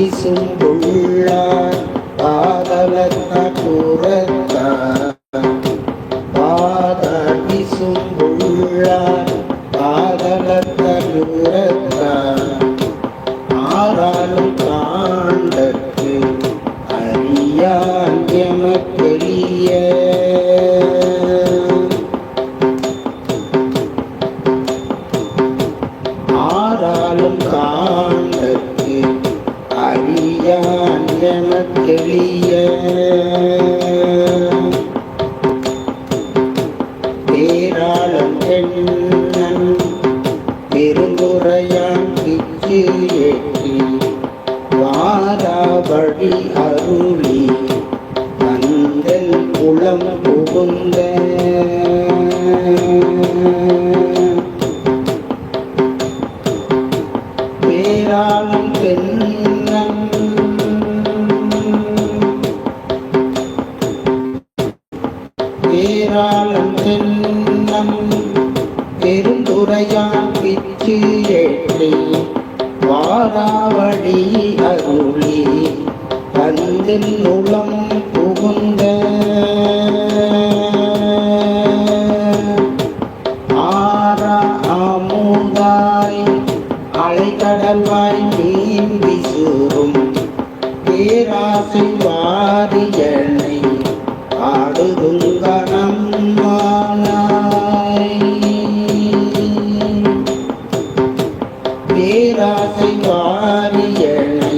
விசும்புள்ளார் பாதலத்த புறத்தார் பாதார் விசும்புள்ளார் பாதலத்த புறத்தார் ஆறாலும் காண்டற்கு அறியான் எமக்கெளிய ஆறாலும் காண்டற்கு அறியான் எமக்கெளிய பேராளம் தென்னன் பெருந்துரையான் பிச்சு ஏற்றி வாராவழி அருளி குளம் புகுந்த பேராளம் தென்னம் பெருந்துரையான் பிச்சு ஏற்றி வாராவழி அருளி பந்தில் உளம் புகுந்த ஆரா ஆமுதாய் அலைக்கடல்வாய் மீன் விசுறும் பேராசை வாரியனை மாற்றி மாறி எழி